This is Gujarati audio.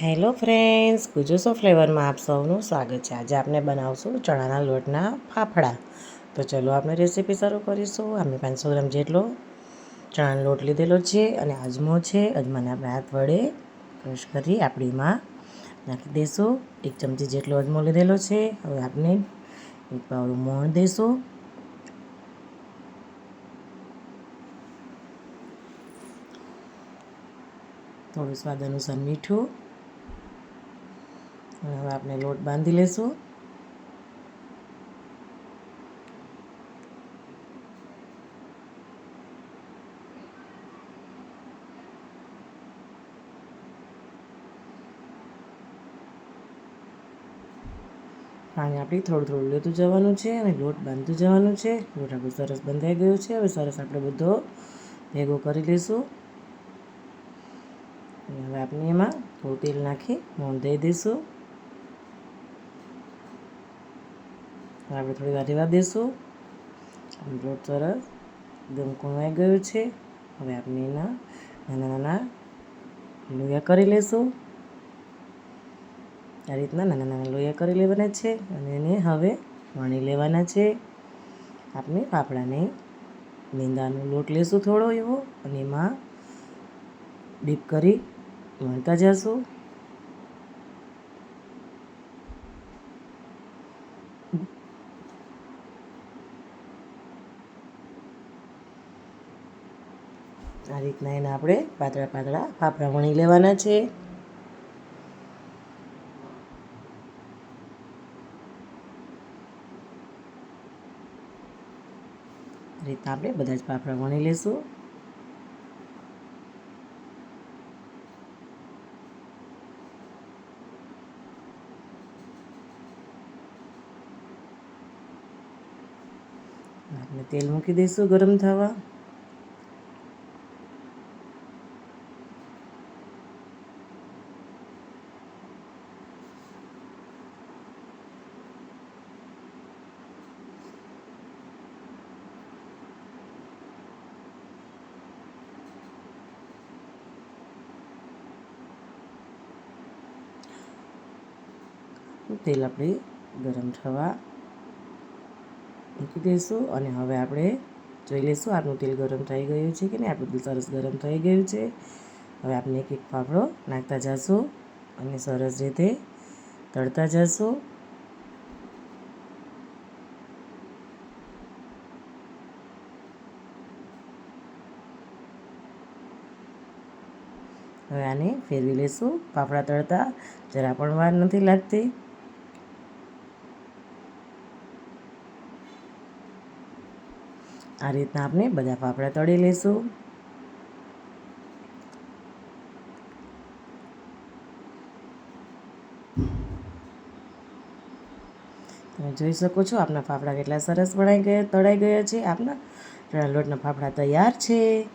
હેલો ફ્રેન્ડ્સ ગુજોસો ફ્લેવરમાં આપ સૌનું સ્વાગત છે. આજે આપણે બનાવશું ચણાના લોટના ફાફડા. તો ચલો આપણે રેસીપી શરૂ કરીશું. અમે પાંચસો ગ્રામ જેટલો ચણાનો લોટ લીધેલો છે અને અજમો છે. અજમાને આપણે હાથ વડે ક્રશ કરી આપણીમાં નાખી દઈશું એક ચમચી જેટલો અજમો લીધેલો છે. હવે આપણે એક પાવડું મોણ દઈશું થોડું સ્વાદ અનુસાર મીઠું હવે આપણે લોટ બાંધી લેશું. પાણી આપણે થોડું થોડું લેતું જવાનું છે અને લોટ બાંધતું જવાનું છે. લોટ આપણો સરસ બંધાઈ ગયો છે. હવે સરસ આપણે બધો ભેગો કરી લઈશું હવે આપણે એમાં થોડું તેલ નાખી મોણ દઈ દઈશું આપણે થોડી વાર રહેવા દેશું. લોટ સરસ એકદમ આવી ગયો છે? હવે આપણે એના નાના નાના લોયા કરી લેશું. આ રીતના નાના નાના લોયા કરી લેવાના છે અને એને હવે વણી લેવાના છે. આપણે ફાફડાને મેંદાનો લોટ લેશું થોડો એવો અને એમાં ડીપ કરી વણતા જશું. આ રીતના એને આપણે પાતળા પાતળા ફાફડા વણી લેવાના છે. રીતના આપણે બધા જ પાપડા વણી લઈશું આપણે તેલ મૂકી દઈશું ગરમ થવા. તેલ આપણે ગરમ થવા મૂકી દઈશું અને હવે આપણે જોઈ લઈશું આપણું તેલ ગરમ થઈ ગયું છે કે નહીં. આપણું તેલ સરસ ગરમ થઈ ગયું છે. હવે આપણે એક એક ફાફડો નાખતા જઈશું અને સરસ રીતે તળતા જઈશું હવે આને ફેરવી લઈશું ફાફડા તળતા. જરા પણ વાર નથી લાગતી. આ રીતના આપણે બધા ફાફડા તળી લઈશું. તમે જોઈ શકો છો, આપના ફાફડા કેટલા સરસ બનાઈ ગયા, તળાઈ ગયા છે. આપના લોટના ફાફડા તૈયાર છે.